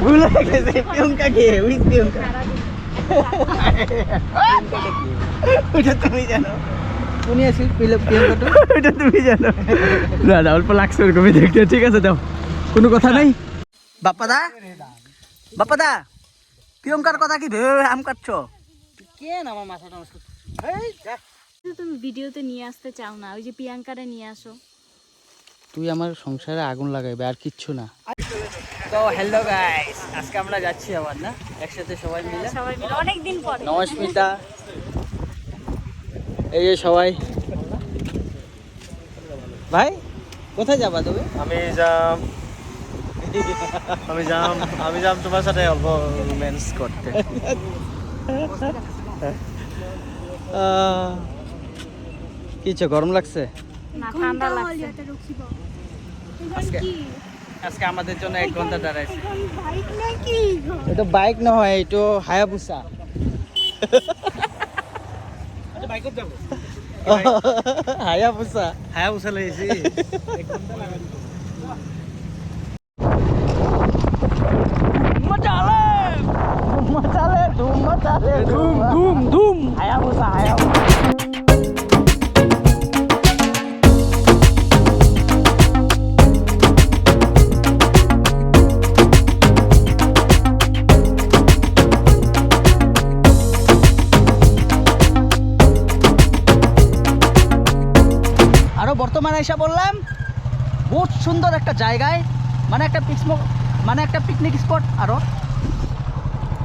ভুলে গেছে প্রিয়ঙ্কা কে? উই প্রিয়ঙ্কা। ওটা তুমি জানো। কোনি আছিল প্রিয়ঙ্কাটো ওটা তুমি জানো। না না অল্প লাগছে ওরকমই দেখতে। ঠিক আছে দাও। কোনো কথা নাই? বাপ্পাদা? বাপ্পাদা প্রিয়ঙ্কার কথা কি ভেবে আম কাটছো? কেন আমার মাথাটা নষ্ট তুমি ভিডিওতে নিয়ে আসতে চাও না ওই যে প্রিয়াঙ্কারে নিয়ে আসো। তুই আমার সংসারে আগুন লাগাইবে আর কিচ্ছু না। তো হ্যালো গাইস আজকে আমরা যাচ্ছি আবার না? একসাথে সবাই মিলে। সবাই মিলে। অনেক দিন পরে। নমস্মিতা। এই যে সবাই। ভাই কোথায় যাবা তুমি? আমি যাম। আমি যাম আমি যাম তোমার সাথে অল্প রোম্যান্স করতে। কিছো গরম লাগছে? না ঠান্ডা লাগছে। আজকে আজকে আমাদের জন্য এক ঘণ্টা দাঁড়াইছে। এটা বাইক নহয় এইটো হায়াবুসা। হায়াবুসা। হ্যাঁ উঠে লেগেছি ধুম ধুম ধুম। Hayabusa Hayabusa. এসে বললাম, বহুত সুন্দর একটা জায়গায় মানে একটা পিকমো মানে একটা পিকনিক স্পট আরও।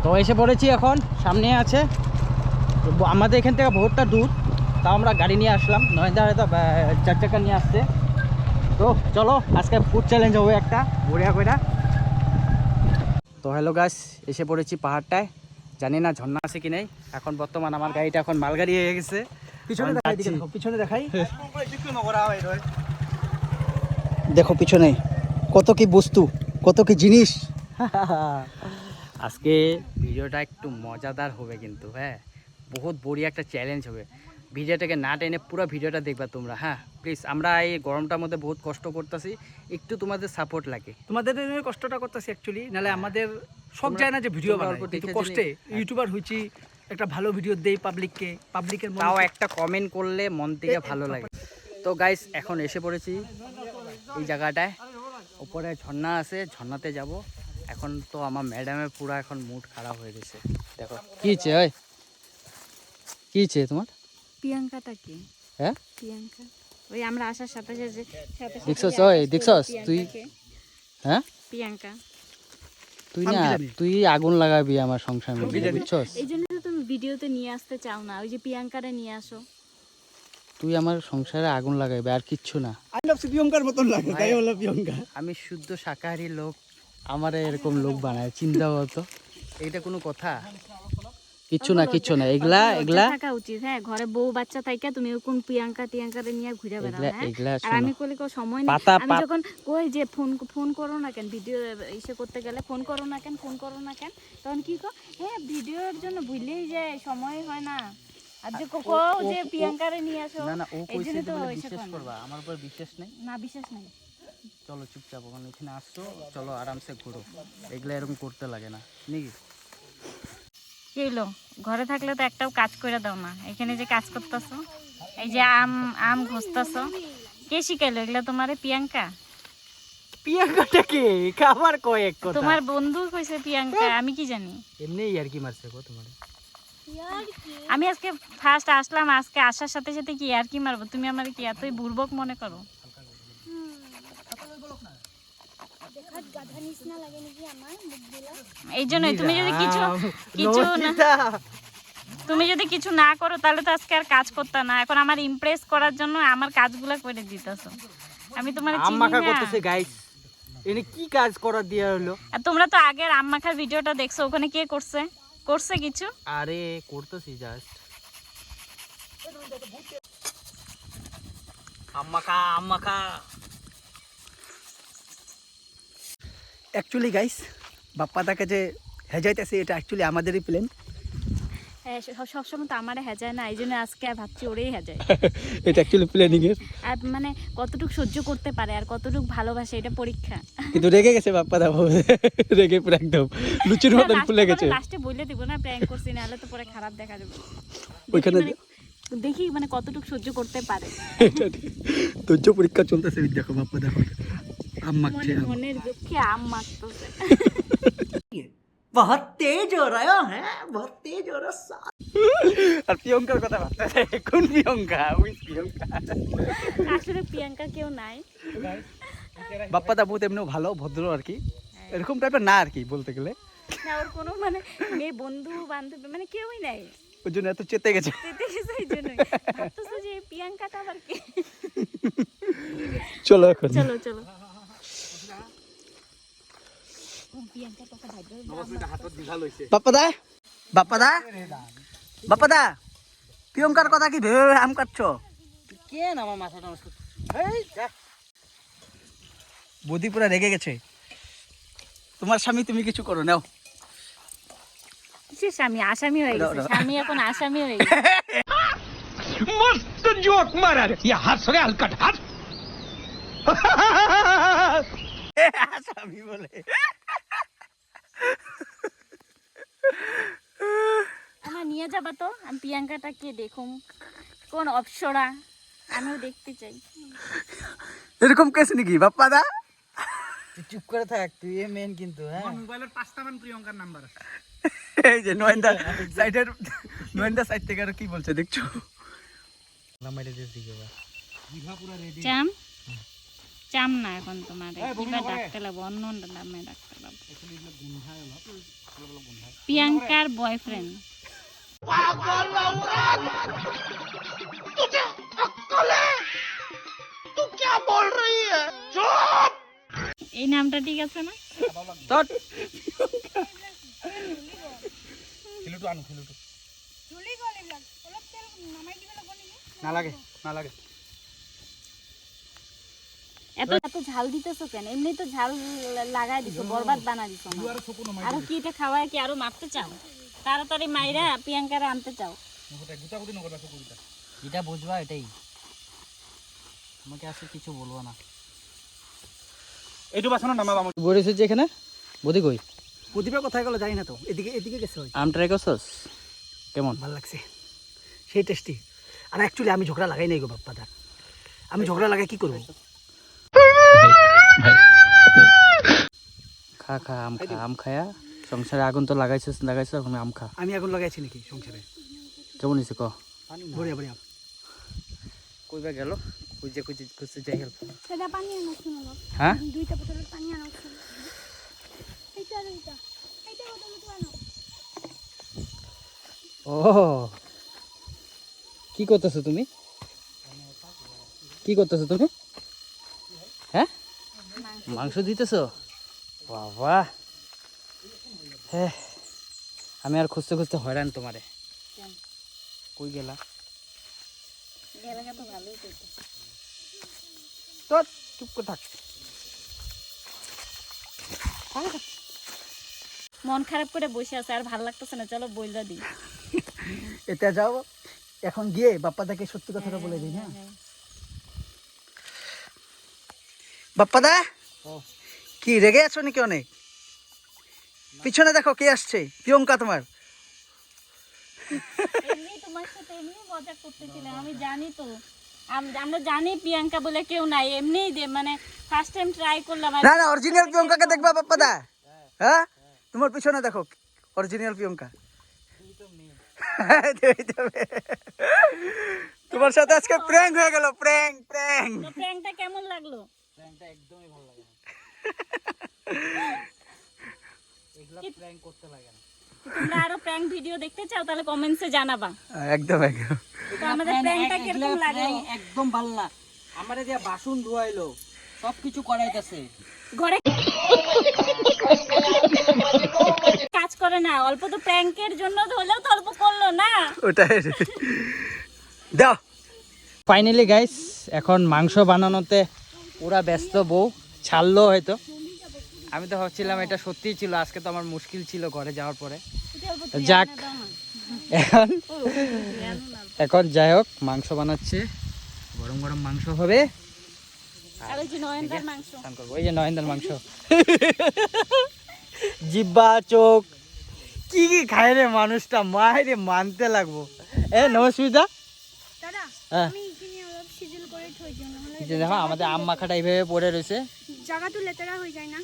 তো এসে পড়েছি এখন, সামনে আছে। আমাদের এখান থেকে বহুতটা দূর, তাও আমরা গাড়ি নিয়ে আসলাম। নয়দা হয়তো চার চাকা নিয়ে আসছে। তো চলো, আজকে ফুড চ্যালেঞ্জ হবে একটা, বড়িয়া কইরা। তো হ্যালো গাছ এসে পড়েছি পাহাড়টায়। জানি না ঝর্ণা আছে কি নেই। এখন বর্তমান আমার গাড়িটা এখন মালগাড়ি হয়ে গেছে। পিছনে দেখাই যাচ্ছি। দেখো পিছনে দেখাই। দেখো পিছনে। কত কি বস্তু কত কি জিনিস। আজকে ভিডিওটা একটু মজাদার হবে কিন্তু হ্যাঁ? বহুত বড়িয়া একটা চ্যালেঞ্জ হবে। ভিডিওটাকে না টেনে পুরো ভিডিওটা দেখবা তোমরা হ্যাঁ? প্লিজ আমরা এই গরমটার মধ্যে বহুত কষ্ট করতেছি। একটু তোমাদের সাপোর্ট লাগে। তোমাদের কষ্টটা করতেছি অ্যাকচুয়ালি নাহলে আমাদের সব যায় না যে ভিডিও দেখে কষ্টে ইউটিউবার হইছি একটা ভালো ভিডিও দেই পাবলিককে পাবলিকের তাও একটা কমেন্ট করলে মন থেকে ভালো লাগে। তো গাইস এখন এসে পড়েছি এই জায়গাটায়। উপরে ঝর্ণা আছে ঝর্ণাতে যাব। এখন তো আমার ম্যাডামের পুরো এখন মুড খারাপ হয়ে গেছে। দেখো কি হচ্ছে ওই? কি হচ্ছে তোমার? প্রিয়াঙ্কাটা কি হ্যাঁ? প্রিয়াঙ্কা। ওই আমরা আসার সাথে সাথে দেখছস ওই, দেখছস? তুই- হ্যাঁ? প্রিয়াঙ্কা। তুই না তুই আগুন লাগাবি আমার সংসার মধ্যে বুঝছস? এই জন্য তো তুমি ভিডিওতে নিয়ে আসতে চাও না ওই যে প্রিয়াঙ্কারে নিয়ে আসো। তুই আমার সংসারে আগুন লাগাইবে আর কিচ্ছু না। আই লাভ প্রিয়ঙ্কার মতন লাগে তাই হলো প্রিয়ঙ্কা। আমি শুদ্ধ শাকাহারী লোক আমারে এরকম লোক বানায় চিন্তা করতো এটা কোনো কথা? কিচ্ছু না কিচ্ছু না। এগুলা এগুলা থাকা উচিত হ্যাঁ? ঘরে বউ বাচ্চা থাইকা তুমি কোন প্রিয়াঙ্কা টিয়াঙ্কারে নিয়ে ঘুরে বেড়াও এগুলা হ্যাঁ? আর আমি কলি কো সময় নেই। আমি যখন কই যে ফোন ফোন করো না কেন ভিডিও ইসে করতে গেলে ফোন করো না কেন ফোন করো না কেন তখন কি কো হ্যাঁ ভিডিওর জন্য ভুললেই যায় সময় হয় না। আর যে যে প্রিয়াঙ্কারে নিয়ে আসো না না ও কইছে জন্য তো বলে ইসে বিশ্বাস করবা আমার উপর বিশ্বাস নেই? না বিশ্বাস নাই। চলো চুপচাপ ওখানে এখানে আসছো চলো আরামসে ঘুরো। এগুলা এরকম করতে লাগে না নাকি? কি ঘরে থাকলে তো একটাও কাজ করে দাও না। এখানে যে কাজ করতেছো এই যে আম আম ঘষতেছো কে শিখাইলো? এগুলো তোমারে প্রিয়াঙ্কা? প্রিয়াঙ্কাটা কে? খাবার কয়েক কথা। তোমার বন্ধু কইছে প্রিয়াঙ্কা আমি কি জানি? এমনি কি মারছে গো তোমার। আমি আজকে ফার্স্ট আসলাম আজকে আসার সাথে সাথে কি আর কি মারবো? তুমি আমার কি এতই বুর্বক মনে করো? এই জন্যই তুমি যদি কিছু কিছু না তুমি যদি কিছু না করো তাহলে তো আজকে আর কাজ করতে না। এখন আমার ইমপ্রেস করার জন্য আমার কাজগুলো করে দিতেছো। আমি তোমার করতেছে গাইস এনে কি কাজ করার দিয়া হলো? আর তোমরা তো আগের আম মাখার ভিডিওটা দেখছ ওখানে কে করছে? করছে কিছু? আরে করতেছি জাস্ট আম্মাকা আম্মাকা অ্যাকচুয়ালি গাইস বাপ্পা তাকে যে হেজাইতেছে এটা অ্যাকচুয়ালি আমাদেরই প্ল্যান হ্যাঁ সব- সবসময় তো আমারে না এই জন্য আজকে ভাবছি ওরেই এটা অ্যাকচুয়ালি প্ল্যানিং এর। মানে কতটুকু সহ্য করতে পারে আর কতটুকু ভালোবাসে এটা পরীক্ষা। কিন্তু রেগে গেছে বাপ্পা দা রেগে পুরো একদম। লুচির মতন ফুলে গেছে। লাস্টে বলে দিব না প্র্যাঙ্ক করছি নাহলে তো পরে খারাপ দেখা যাবে ওইখানে মানে- দেখি মানে কতটুকু সহ্য করতে পারে। ধৈর্য পরীক্ষা চলতেছে দেখো বাপ্পা দেখো। আম মাখছে মনের হ্যাঁ প্রিয়ঙ্কার কথা কেউ নাই। বাপ্পা দাবু তেমনিও ভালো ভদ্র আর কি। হ্যাঁ। এরকম টাইপের না আর কি বলতে গেলে। ওর কোনো মানে মেয়ে বন্ধু বান্ধব মানে কেউই নাই। ওই জন্য এত চেতে গেছে। এই জন্য প্রিয়াঙ্কাটা চলো এখন। চলো চলো। প্রিয়াঙ্কার কথা প্রিয়ঙ্কার কি ভেবে ভেবে আম কাটছো। কেন আমার মাথাটা নষ্ট বৌদি পুরা রেগে গেছে। তোমার স্বামী তুমি কিছু করো নাও। কিসের স্বামী? আসামি হয়ে গেছে। স্বামী এখন আসামি হয়ে গেছে। স্বামী বলে আমার নিয়ে যাবা তো? আমি প্রিয়াঙ্কাটাকে দেখুম? কোন অপসরা? আমিও দেখতে চাই। এরকম কেস নাকি বাপ্পা দা তুই চুপ করে থাক তুই এ মেন কিন্তু হ্যাঁ? মোবাইলের পাঁচটা মান প্রিয়ঙ্কার নাম্বার এই যে নয়নদা সাইডের নয়নদা সাইড থেকে আর কি বলছে দেখছ? নামাইলে দিয়ে দিকে বা চাম? চাম না এখন তোমার। কিবা ডাকতে লাগবো অন্য নামে ডাকতে লাগবো। প্রিয়াঙ্কার বয়ফ্রেন্ড এই নামটা ঠিক আছে না? তট না লাগে না লাগে। এত এত ঝাল দিতেছো কেন? এমনি তো ঝাল লাগাই দিছো বরবাদ বানা দিছো। আরও কি এটা খাওয়ায় কি আরও মারতে চাও? তাড়াতাড়ি মাইরা প্রিয়াঙ্কারে আনতে চাও। যেটা বুঝবা এটাই। আমাকে আসলে কিছু বলব না। এইটো যে এখানে? বদি কই? প্রদীপের কোথায় গেলো জানি না তো। এদিকে এদিকে গেছে আম ট্রাই করছস? কেমন? ভালো লাগছে। সেই টেস্টি আর অ্যাকচুয়ালি আমি ঝগড়া লাগাই নাই গো বাপ্পা দা আমি ঝগড়া লাগাই কি করব? খা খা আম খা আম খায়া। সংসারে আগুন তো লাগাইছিস লাগাইছিস এখন আম খা। আমি এখন লাগাইছি নাকি সংসারে? কেমন হয়েছে ক? বড়িয়া বড়িয়া কইবা গেল? খুঁজে খুঁজে খুঁজে যাই হেল্প সেটা পানি আনো হ্যাঁ? দুইটা বোতলের পানি আনো এইটা এইটা এইটা বোতল আনো। ও কি করতেছো তুমি? কি করতেছো তুমি? হ্যাঁ? মাংস দিতেছো? বাবা। হ্যাঁ আমি আর খুঁজতে খুঁজতে হয়রান তোমারে। কই গেলা? তো চুপ করে থাক। মন খারাপ করে বসে আছে আর ভালো লাগতেছে না চলো বইলা দিই। এটা যাও এখন গিয়ে বাপ্পাদাকে সত্যি কথাটা বলে দিই হ্যাঁ? বাপ্পাদা? কি রেগে আছো নাকি অনেক? পিছনে দেখো কে আসছে প্রিয়ঙ্কা তোমার। এমনি তোমার সাথে এমনি মজা করতেছিলাম আমি জানি তো। আমরা জানি প্রিয়াঙ্কা বলে কেউ নাই এমনি মানে ফার্স্ট টাইম ট্রাই করলাম আর না না অরিজিনাল প্রিয়ঙ্কাকে দেখবা বাপ্পাদা হ্যাঁ? তোমার পিছনে দেখো অরিজিনাল প্রিয়ঙ্কা। তোমার সাথে আজকে প্র্যাঙ্ক হয়ে গেল প্র্যাঙ্ক প্র্যাঙ্ক তো প্র্যাঙ্কটা কেমন লাগল? তোমরা আরও প্র্যাঙ্ক ভিডিও দেখতে চাও তাহলে কমেন্টসে জানাবা। একদম একদম। তো আমাদের প্র্যাঙ্কটা কীরকম লাগল? একদম ভালো না। আমারে দিয়া বাসন ধোয়াইলো সব কিছু করাইতেছে। ঘরে কাজ করে না অল্প তো প্র্যাঙ্কের জন্য হলেও তো অল্প করল না। ওটাই। দাও। ফাইনালি গাইস এখন মাংস বানানোতে পুরা ব্যস্ত বউ ছাড়লো হয়তো। আমি তো ভাবছিলাম এটা সত্যিই ছিল আজকে তো আমার মুশকিল ছিল ঘরে যাওয়ার পরে। যাক। এখন। এখন যাই হোক মাংস বানাচ্ছে। গরম গরম মাংস হবে। ওই যে নয়নদার মাংস। জিব্বা চোখ। কি কি খায় রে মানুষটা? মায়ের মানতে লাগবো। এ নমস্মিতা হ্যাঁ। দেখো আমাদের আম মাখাটা এইভাবে পড়ে রয়েছে। জায়গা তো লেতেরা হয়ে যায় না।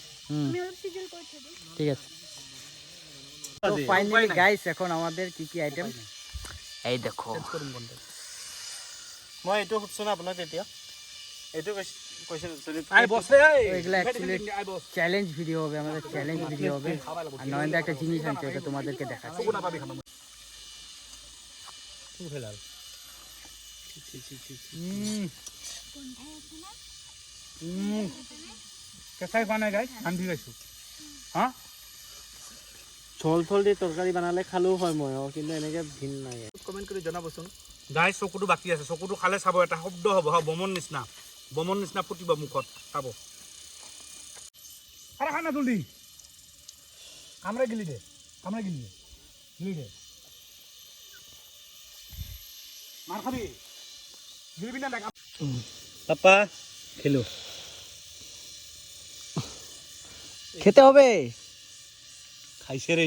আমি অলপ সিজিল করে থই ঠিক আছে। তো ফাইনালি গাইস এখন আমাদের কি কি আইটেম এই দেখো। মই এইটো সুধছো না আপোনাক তেতিয়া এইটো চ্যালেঞ্জ ভিডিও হবে আমাদের চ্যালেঞ্জ ভিডিও হবে। আর নয়নদা একটা জিনিস আনছে এটা তোমাদেরকে দেখাচ্ছি। কেঁচাই খোৱা নাই গাই ৰান্ধি খাইছোঁ। হা? ঝোল থল দি তৰকাৰী বনালে খালেও হয় মই কিন্তু এনেকে ভিন নাই। কমেণ্ট কৰি জনাবচোন। গাই চকুটো বাকী আছে। চকুটো খালে চাব এটা শব্দ হ'ব হা বমন নিচিনা। বমন নিচিনা ফুটিব মুখত চাব। আরে খা না জলদি কামড়ে গিলি দে কামড়ে গিলি দে গিলি দে। মার খাবি। গিলিবি না দেখ। পাপা খেলো। খেতে হবে? খাইছে রে।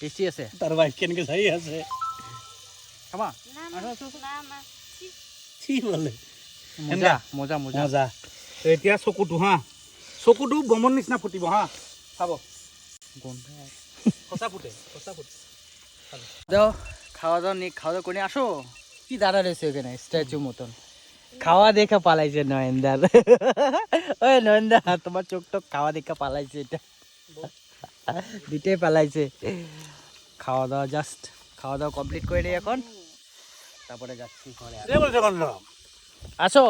টেস্টি আছে। তাৰ বাইক কেনেকে চাই আছে? খাবা না না না না। কি বলে। মজা মজা মজা। মজা। এতিয়া চকুটো হা। চকুটো বমন নিচিনা ফুটিব হা। চাব। সঁচা ফুটে সঁচা ফুটে। দাও খাওয়া দাওয়া নিয়ে খাওয়া দাওয়া করে আসো কি দাঁড়া রয়েছে ওখানে স্ট্যাচু মতন। খাওয়া দেখে পালাইছে নয়নদার। ওই নয়নদা তোমার চোখ টোক খাওয়া দেখে পালাইছে এটা। দুইটাই পালাইছে। খাওয়া দাওয়া জাস্ট খাওয়া দাওয়া কমপ্লিট করে নিই এখন। তারপরে যাচ্ছি ঘরে আসো।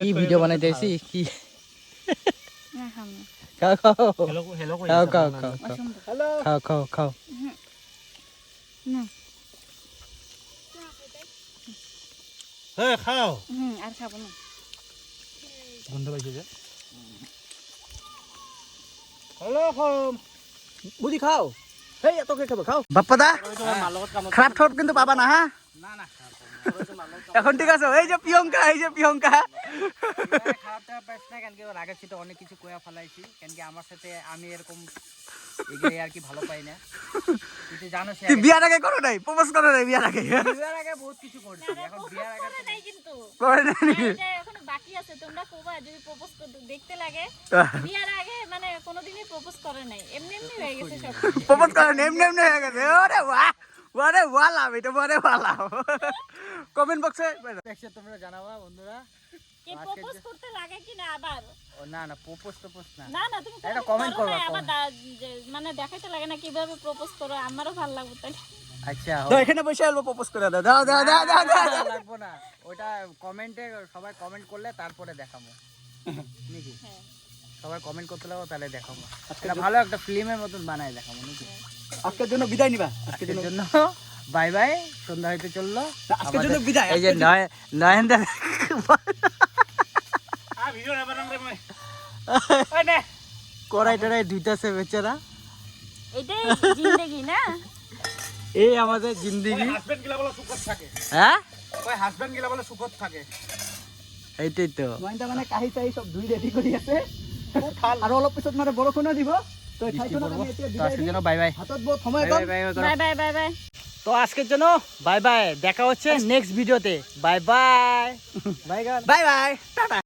কি ভিডিও বানাইতে এসি কি? খাও খাও খাও। খাও। খাও খাও খাও। খাও না। হে খাও। হুম আর খাব না। গন্ধ পাইছে যে। হেল্ল' বুঝি খাও। এই এত কে খাব? খাও। বাপ্পা দা তোমাৰ মাৰ লগত কামত খারাপ ঠোঁট কিন্তু পাবা না হ্যাঁ? না না এখন ঠিক আছে এই যে প্রিয়ঙ্কা এই যে প্রিয়ঙ্কা। খারাপ টারাপ পাইছ না কেন কি ওর আগের সাথে অনেক কিছু কয়া ফেলাইছি। কেন কি আমার সাথে আমি এরকম এগুলো আর কি ভালো পাই না। তুই তো জানো সে তুই বিয়ার আগে করো নাই প্রপোজ করো নাই বিয়ার আগে। বিয়ার আগে বহুত কিছু করছি এখন বিয়ার আগে করে নাই কিন্তু। করে নাই। এখনও বাকি আছে তোমরা কোবা যদি প্রপোজ করতে দেখতে লাগে। বিয়ার আগে মানে কোনোদিনই প্রপোজ করে নাই এমনি এমনি হয়ে গেছে সব। প্রপোজ করে এমনি এমনি হয়ে গেছে। ওরে বাহ ওরে ওয়ালাম এটা ওরে ওয়ালাম কমেন্ট বক্সে তোমরা জানাবা বন্ধুরা। কে প্রপোজ করতে লাগে কি না আবার? ও না না প্রপোজ টপোজ না। না না তুমি একটা কোনোদিন করবা, আবার comment। দা- যে- মানে দেখাইতে লাগে না কীভাবে প্রপোজ করো আমারও ভালো লাগবে তাই আচ্ছা তো এখানে বসে অল্প প্রপোজ করে দাও দাও দাও দাও দাও দাও দাও। লাগবো না। ওটা কমেন্টে সবাই কমেন্ট করলে তারপরে দেখাবো। নাকি? হ্যাঁ। সবাই কমেন্ট করতে লাগবো তাহলে দেখাবো। এটা ভালো একটা ফিল্মের মতন বানায় দেখাবো নাকি? আজকের জন্য বিদায় নিবা আজকের জন্য বাই বাই সন্ধ্যা হইতে চলল। আজকের জন্য বিদায় এই যে নয় নয়নদা আ ভিডিঅ' নাবনাম দে মই কড়াই টড়াই ধুইতেছে বেচারা। এটাই জিন্দেগি না? এই আমাদের জিন্দিগি। হাজবেণ্ড গিলা বোলে চুকত থাকে। হ্যাঁ? কয় হাজবেণ্ড গিলা বোলে চুকত থাকে। এইটাই তো। নয়নটা মানে কাহি চাহি চব ধুই ৰেডি কৰি আছে। আৰু অলপ পিছত মানে বৰষুণো দিব। তো আজকের জন্য বাই বাই হাতত বহুত সময় বাই কম। Bye bye bye bye bye bye তো আজকের জন্য বাই বাই দেখা হচ্ছে নেক্সট ভিডিওতে bye bye bye bye bye tata